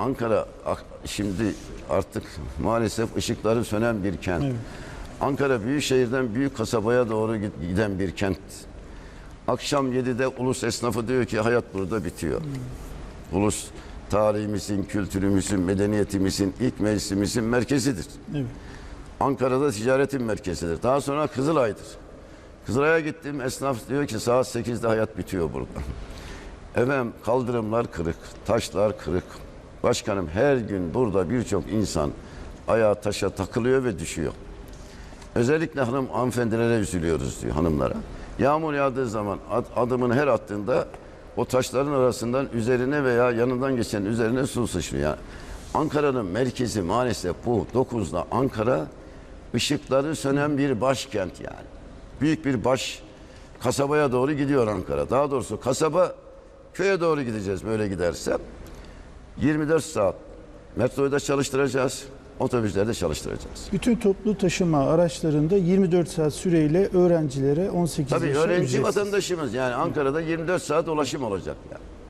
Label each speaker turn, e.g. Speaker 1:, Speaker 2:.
Speaker 1: Ankara şimdi artık maalesef ışıkları sönen bir kent. Ankara büyük şehirden büyük kasabaya doğru gid- giden bir kent. Akşam 7'de ulus esnafı diyor ki hayat burada bitiyor. Ulus tarihimizin, kültürümüzün, medeniyetimizin, ilk meclisimizin merkezidir.
Speaker 2: Evet.
Speaker 1: Ankara'da ticaretin merkezidir. Daha sonra Kızılay'dır. Kızılay'a gittim esnaf diyor ki saat 8'de hayat bitiyor burada. Efendim kaldırımlar kırık, taşlar kırık. Başkanım her gün burada birçok insan ayağa taşa takılıyor ve düşüyor. Özellikle hanım hanımefendilere üzülüyoruz diyor hanımlara. Yağmur yağdığı zaman ad- adımını her attığında o taşların arasından üzerine veya yanından geçen üzerine su sıçrıyor. Ankara'nın merkezi maalesef bu 9'da Ankara ışıkları sönen bir başkent yani. Büyük bir baş kasabaya doğru gidiyor Ankara. Daha doğrusu kasaba köye doğru gideceğiz böyle giderse. 24 saat metroyu da çalıştıracağız. Otobüslerde çalıştıracağız.
Speaker 2: Bütün toplu taşıma araçlarında 24 saat süreyle öğrencilere 18
Speaker 1: Tabii
Speaker 2: yaşa
Speaker 1: öğrenci
Speaker 2: ücretsiz.
Speaker 1: vatandaşımız yani Ankara'da 24 saat ulaşım olacak yani.